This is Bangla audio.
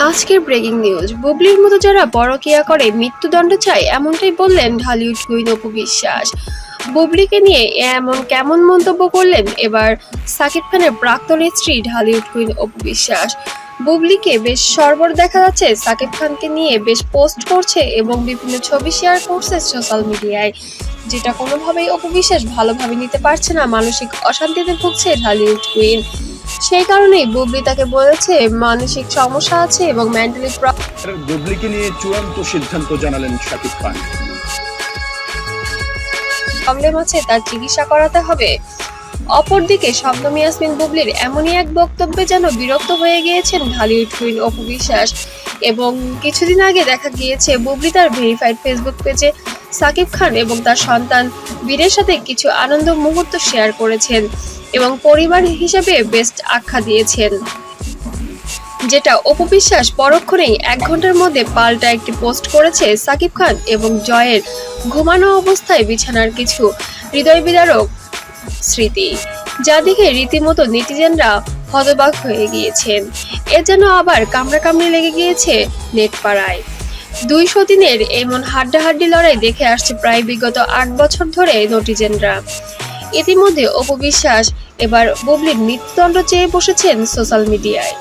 আজকের ব্রেকিং নিউজ। বুবলির মতো যারা বড় পরকিয়া করে, মৃত্যুদণ্ড চায়, এমনটাই বললেন ঢালিউড অপু বিশ্বাস। বুবলিকে নিয়ে এমন কেমন মন্তব্য করলেন এবার সাকিব খানের প্রাক্তন স্ত্রী ঢালিউড কুইন অপু বিশ্বাস। বুবলিকে বেশ সরবর দেখা যাচ্ছে সাকিব খানকে নিয়ে, বেশ পোস্ট করছে এবং বিভিন্ন ছবি শেয়ার করছে সোশ্যাল মিডিয়ায়। যেটা কোনোভাবেই অপু বিশ্বাস ভালোভাবে নিতে পারছে না, মানসিক অশান্তিতে ভুগছে ঢালিউড কুইন সেই কারণেই বুবলি তাকে বলেছে মানসিক সমস্যা আছে এবং মেন্টালি বুবলিকে নিয়ে চূড়ান্ত সিদ্ধান্ত জানালেন শাকিব খান। প্রবলেম আছে তার চিকিৎসা করাতে হবে। অপরদিকে শবনম ইয়াসমিন বুবলির এমনই এক বক্তব্যে যেন বিরক্ত হয়ে গিয়েছেন ঢালিউড কুইন অপু বিশ্বাস। এবং কিছুদিন আগে দেখা গিয়েছে বুবলি তার ভেরিফাইড ফেসবুক পেজে সাকিব খান এবং তার সন্তান বীরের সাথে কিছু আনন্দ মুহূর্ত শেয়ার করেছেন। এবং পরিবার হিসেবে বেস্ট আখ্যা দিয়েছেন। যেটা অপু বিশ্বাস পরক্ষণেই এক ঘণ্টার মধ্যে পাল্টা একটি পোস্ট করেছে সাকিব খান এবং জয়ের ঘুমানো অবস্থায় বিছানার কিছু হৃদয় বিদারক স্মৃতি, যা দেখে রীতিমতো নেটিজেনরা হতবাক হয়ে গিয়েছেন এ যেন আবার কামড়াকামড়ি লেগে গিয়েছে নেটপাড়ায়। দুইশো দিনের এমন হাড্ডাহাড্ডি লড়াই দেখে আসছে প্রায় বিগত আট বছর ধরে নটিজেনরা। ইতিমধ্যে অপবিশ্বাস এবার বুবলির মৃত্যুদণ্ড চেয়ে বসেছেন সোশ্যাল মিডিয়ায়।